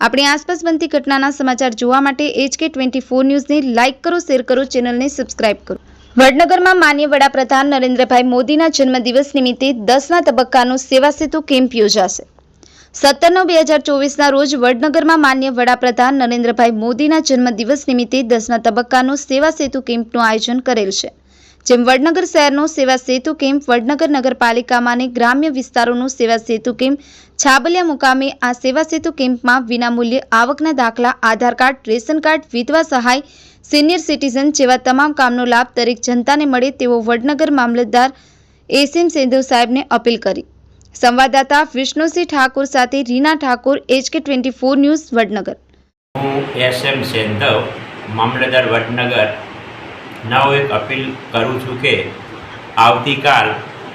આપણી આસપાસ બનતી ઘટનાના સમાચાર જોવા માટે એચકે ટ્વેન્ટી ફોર ન્યૂઝને લાઇક કરો, શેર કરો, ચેનલને સબસ્ક્રાઇબ કરો. વડનગરમાં માન્ય વડાપ્રધાન નરેન્દ્રભાઈ મોદીના જન્મદિવસ નિમિત્તે દસના તબક્કાનો સેવા સેતુ કેમ્પ યોજાશે. સત્તર નવ બે હજાર ચોવીસના રોજ વડનગરમાં માન્ય વડાપ્રધાન નરેન્દ્રભાઈ મોદીના જન્મદિવસ નિમિત્તે દસના તબક્કાનો સેવા સેતુ કેમ્પનું આયોજન કરેલ છે. જેમ વડનગર શહેરનો સેવા સેતુ કેમ્પ, વડનગર નગરપાલિકામાં અને ગ્રામ્ય વિસ્તારોનું સેવા સેતુ કેમ્પ, છાબલિયા મુકામે આ સેવા સેતુ કેમ્પમાં વિનામૂલ્યે આવકના દાખલા, આધાર કાર્ડ, રેશન કાર્ડ, વિધવા સહાય, સિનિયર સિટીઝન જેવા તમામ કામનો લાભ દરેક જનતાને મળે તેવો વડનગર મામલતદાર એસીમ સેંધુ સાહેબને અપીલ કરી. સંવાદદાતા વિષ્ણુસિંહ ઠાકોર સાથે Reena Thakor HK twenty four news, Vadnagar. હું એસ એમ સેંધવ, મામલતદાર વડનગર. નવ એક અપીલ કરું છું કે આવતીકાલ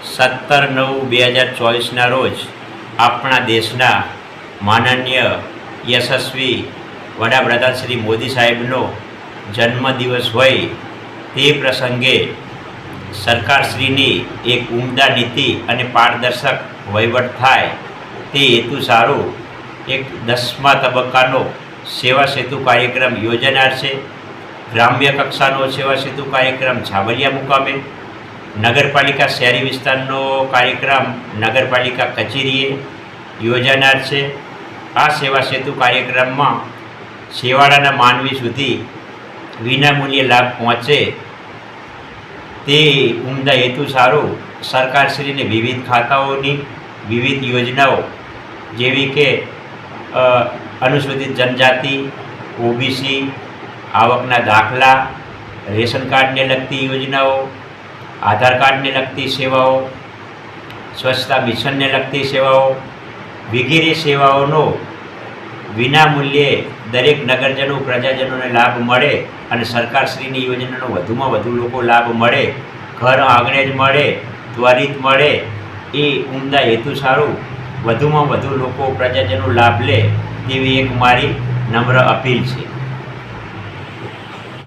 સત્તર નવ બે હજાર ચોવીસના રોજ આપણા દેશના માનનીય યશસ્વી વડાપ્રધાન શ્રી મોદી સાહેબનો જન્મદિવસ હોય તે પ્રસંગે સરકારશ્રીની એક ઉમદા નીતિ અને પારદર્શક વહીવટ થાય તે હેતુ સારું. એક દસમા તબક્કાનો સેવા સેતુ કાર્યક્રમ યોજાનાર છે. ગ્રામ્ય કક્ષાનો સેવા સેતુ કાર્યક્રમ છાબરિયા મુકામે, નગરપાલિકા શહેરી વિસ્તારનો કાર્યક્રમ નગરપાલિકા કચેરીએ યોજાનાર છે. આ સેવા સેતુ કાર્યક્રમમાં છેવાડાના માનવી સુધી વિનામૂલ્યે લાભ પહોંચે તે ઉમદા હેતુ સારું. સરકારશ્રીને વિવિધ ખાતાઓની વિવિધ યોજનાઓ જેવી કે અનુસૂચિત જનજાતિ, ઓબીસી આવકના દાખલા, રેશન કાર્ડને લગતી યોજનાઓ, આધાર કાર્ડને લગતી સેવાઓ, સ્વચ્છતા મિશનને લગતી સેવાઓ, વગેરે સેવાઓનો વિનામૂલ્યે દરેક નગરજનો, પ્રજાજનોને લાભ મળે અને સરકારશ્રીની યોજનાનો વધુમાં વધુ લોકો લાભ મળે, ઘર આંગણે જ મળે, ત્વરિત મળે, એ ઉમદા હેતુ સારું. વધુમાં વધુ લોકો પ્રજાજનો લાભ લે તેવી એક મારી નમ્ર અપીલ છે.